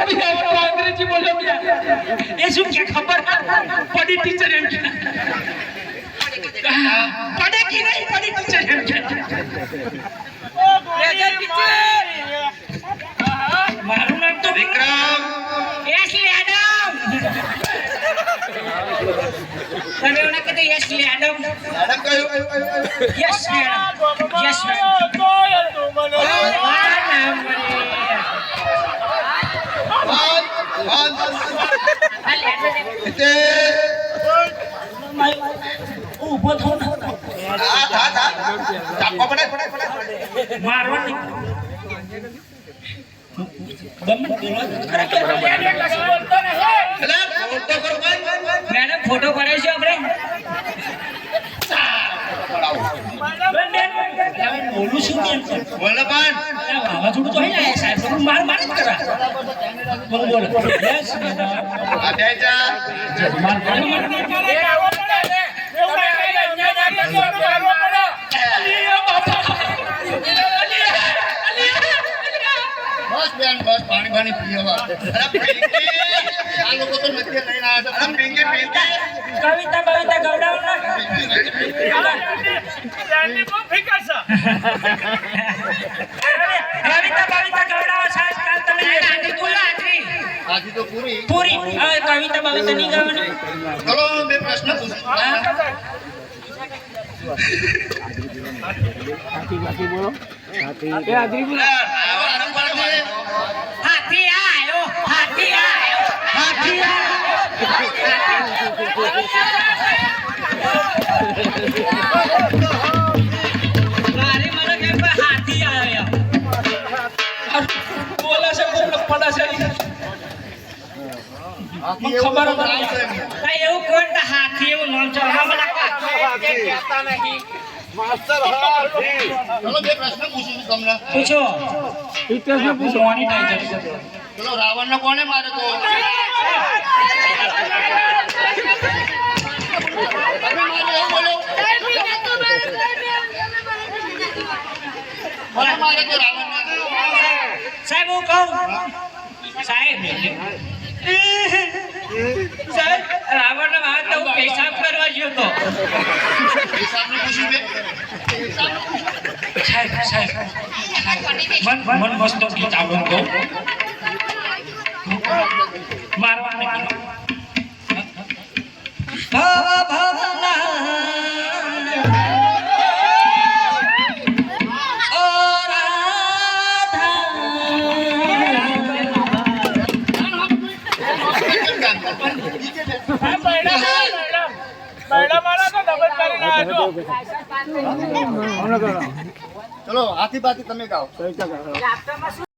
શું યાર તો અંગ્રેજી બોલો યાર એ શું કે ખબર પડી ટીચર એમ કે પડે કે નહીં પડી ટીચર એમ કે મારું નામ તો વિક્રમ યસ લેડમ તમે ઓને કીધું યસ લેડમ મેડમ કયું યસ મેડમ યસ મેડમ નામ વન વન તે ઊભો થો ને હા હા હા ચાપવા પડે પડે પડે મારવા નહીં ગમે બોલો ખરા કે એટલે બોલતો કરો બોલું છું કેમ પણ. વાવાઝોડું તો હે સાહેબ તો માર માર જ કરા. બોલો બોલો. Yes madam. આ બે જા માર માર. બસ બેન બસ પાણી પાણી પીવા આ લોકો તો નથી લઈને આવ્યા છે. અરે પિંકી પિંકી કવિતા કવિતા ગવડાવ કવિતા કવિતા ગવડાવો સાહેબ કાલ તમે આજે બોલો આજી. આજી તો પૂરી. પૂરી. હવે કવિતા કવિતા નહીં ગાવાની. ચલો બે પ્રશ્ન પૂછું. હાથી આયો હાથી આયો હાથી મારે મને કેમ કે હાથી આયો બોલે છે. કોણ આથી એવું નામ છે નહીં. કઈ એવું કોણ કે હાથી એવું ચલો બે પ્રશ્ન પૂછું છું તમને પૂછો પૂછો મોનિટાઈઝર ચલો રાવણ ને કોને માર્યો તો તમે માર્યો એવું બોલો કોને માર્યો તો રાવણ સાહેબ હું કહું. સાહેબ. સાહેબ રાવણ ને વાત તો હું પેશાબ કરવા ગયો તો. હિસાબનું પૂછ્યું બે હિસાબનું સાહેબ સાહેબ. મન મન મસ્ત ગીત કહું. ચલો હાથી બાથી તમે ગાઓ.